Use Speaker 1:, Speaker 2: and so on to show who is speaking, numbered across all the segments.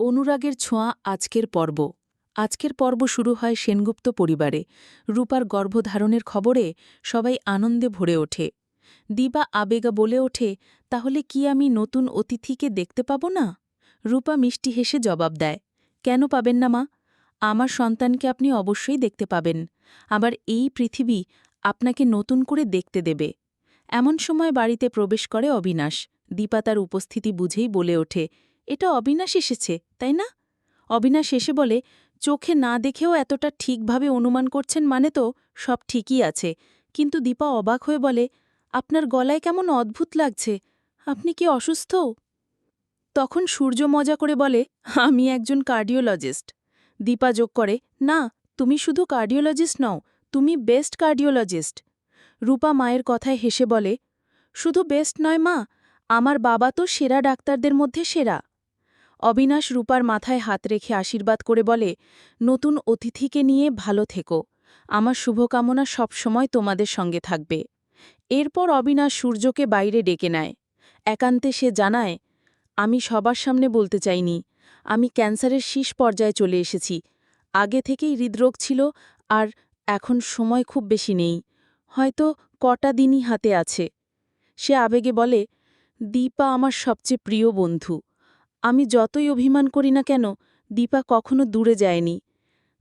Speaker 1: অনুরাগের ছোঁয়া আজকের পর্ব। আজকের পর্ব শুরু হয় সেনগুপ্ত পরিবারে। রূপার গর্ভধারণের খবরে সবাই আনন্দে ভরে ওঠে। দিবা আবেগা বলে ওঠে, তাহলে কি আমি নতুন অতিথিকে দেখতে পাব না? রূপা মিষ্টি হেসে জবাব দেয়, কেন পাবেন না মা? আমার সন্তানকে আপনি অবশ্যই দেখতে পাবেন। আবার এই পৃথিবী আপনাকে নতুন করে দেখতে দেবে। এমন সময় বাড়িতে প্রবেশ করে অবিনাশ। দীপা তার উপস্থিতি বুঝেই বলে ওঠে এটা অবিনাশ এসেছে, তাই না? অবিনাশ এসে বলে, চোখে না দেখেও এতটা ঠিকভাবে অনুমান করছেন মানে তো সব ঠিকই আছে। কিন্তু দীপা অবাক হয়ে বলে, আপনার গলায় কেমন অদ্ভুত লাগছে, আপনি কি অসুস্থ? তখন সূর্য মজা করে বলে, আমি একজন কার্ডিওলজিস্ট। দীপা যোগ করে, না, তুমি শুধু কার্ডিওলজিস্ট নও, তুমি বেস্ট কার্ডিওলজিস্ট। রূপা মায়ের কথায় হেসে বলে, শুধু বেস্ট নয় মা, আমার বাবা তো সেরা ডাক্তারদের মধ্যে সেরা। অবিনাশ রূপার মাথায় হাত রেখে আশীর্বাদ করে বলে, নতুন অতিথিকে নিয়ে ভালো থেকো। আমার শুভকামনা সবসময় তোমাদের সঙ্গে থাকবে এরপর অবিনাশ সূর্যকে বাইরে ডেকে নেয়। একান্তে সে জানায়, আমি সবার সামনে বলতে চাইনি। আমি ক্যান্সারের শীষ পর্যায়ে চলে এসেছি। আগে থেকেই হৃদরোগ ছিল আর এখন সময় খুব বেশি নেই। হয়তো কটা দিনই হাতে আছে সে আবেগে বলে, দীপা আমার সবচেয়ে প্রিয় বন্ধু। আমি যতই অভিমান করি না কেন, দীপা কখনো দূরে যায়নি।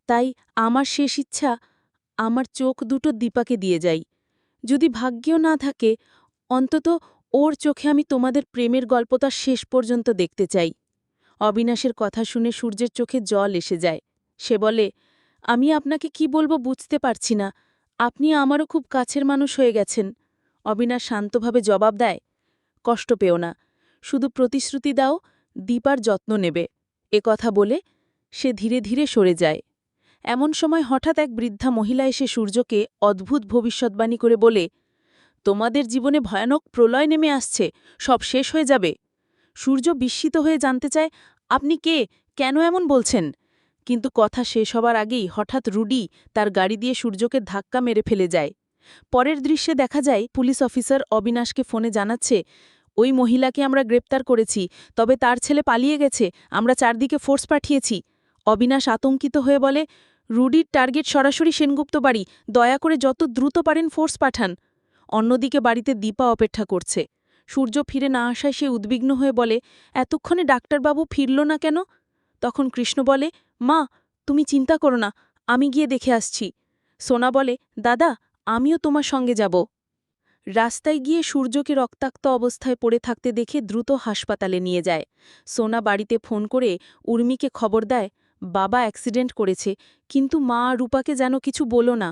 Speaker 1: তাই আমার শেষ ইচ্ছা, আমার চোখ দুটো দীপাকে দিয়ে যাই। যদি ভাগ্যও না থাকে, অন্তত ওর চোখে আমি তোমাদের প্রেমের গল্পটা শেষ পর্যন্ত দেখতে চাই। অবিনাশের কথা শুনে সূর্যের চোখে জল এসে যায়। সে বলে, আমি আপনাকে কি বলব বুঝতে পারছি না। আপনি আমারও খুব কাছের মানুষ হয়ে গেছেন। অবিনাশ শান্তভাবে জবাব দেয়, কষ্ট পেও না। শুধু প্রতিশ্রুতি দাও দীপার যত্ন নেবে। এ কথা বলে সে ধীরে ধীরে সরে যায়। এমন সময় হঠাৎ এক বৃদ্ধা মহিলা এসে সূর্যকে অদ্ভুত ভবিষ্যৎবাণী করে বলে, তোমাদের জীবনে ভয়ানক প্রলয় নেমে আসছে, সব শেষ হয়ে যাবে। সূর্য বিস্মিত হয়ে জানতে চায়, আপনি কে? কেন এমন বলছেন? কিন্তু কথা শেষ হবার আগেই হঠাৎ রুডি তার গাড়ি দিয়ে সূর্যকে ধাক্কা মেরে ফেলে যায়। পরের দৃশ্যে দেখা যায়, পুলিশ অফিসার অবিনাশকে ফোনে জানাচ্ছে ওই মহিলাকে আমরা গ্রেপ্তার করেছি, তবে তার ছেলে পালিয়ে গেছে, আমরা চারদিকে ফোর্স পাঠিয়েছি। অবিনাশ আতঙ্কিত হয়ে বলে, রুডির টার্গেট সরাসরি সেনগুপ্ত বাড়ি, দয়া করে যত দ্রুত পারেন ফোর্স পাঠান। অন্যদিকে বাড়িতে দীপা অপেক্ষা করছে। সূর্য ফিরে না আসায় সে উদ্বিগ্ন হয়ে বলে, এতক্ষণে ডাক্তারবাবু ফিরল না কেন? তখন কৃষ্ণ বলে, মা, তুমি চিন্তা করো না, আমি গিয়ে দেখে আসছি। সোনা বলে, দাদা, আমিও তোমার সঙ্গে যাব। রাস্তায় গিয়ে সূর্যকে রক্তাক্ত অবস্থায় পড়ে থাকতে দেখে দ্রুত হাসপাতালে নিয়ে যায়। সোনা বাড়িতে ফোন করে উর্মিকে খবর দেয়, বাবা অ্যাক্সিডেন্ট করেছে, কিন্তু মা রূপাকে যেন কিছু বলো না।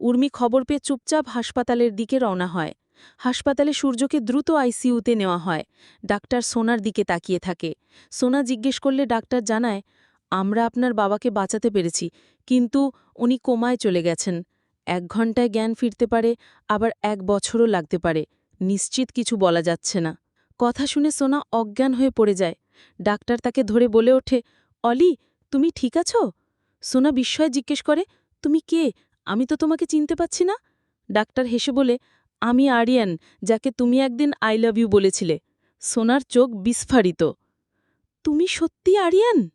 Speaker 1: উর্মি খবর পেয়ে চুপচাপ হাসপাতালের দিকে রওনা হয়। হাসপাতালে সূর্যকে দ্রুত আইসিইউতে নেওয়া হয়। ডাক্তার সোনার দিকে তাকিয়ে থাকে। সোনা জিজ্ঞেস করলে ডাক্তার জানায়, আমরা আপনার বাবাকে বাঁচাতে পেরেছি, কিন্তু উনি কোমায় চলে গেছেন। এক ঘন্টায় জ্ঞান ফিরতে পারে, আবার এক বছরও লাগতে পারে। নিশ্চিত কিছু বলা যাচ্ছে না। কথা শুনে সোনা অজ্ঞান হয়ে পড়ে যায়। ডাক্তার তাকে ধরে বলে ওঠে, অলি, তুমি ঠিক আছো? সোনা বিস্ময়ে জিজ্ঞেস করে, তুমি কে? আমি তো তোমাকে চিনতে পাচ্ছি না? ডাক্তার হেসে বলে, আমি আরিয়ান, যাকে তুমি একদিন আই লাভ ইউ বলেছিলে। সোনার চোখ বিস্ফারিত। তুমি সত্যি আরিয়ান?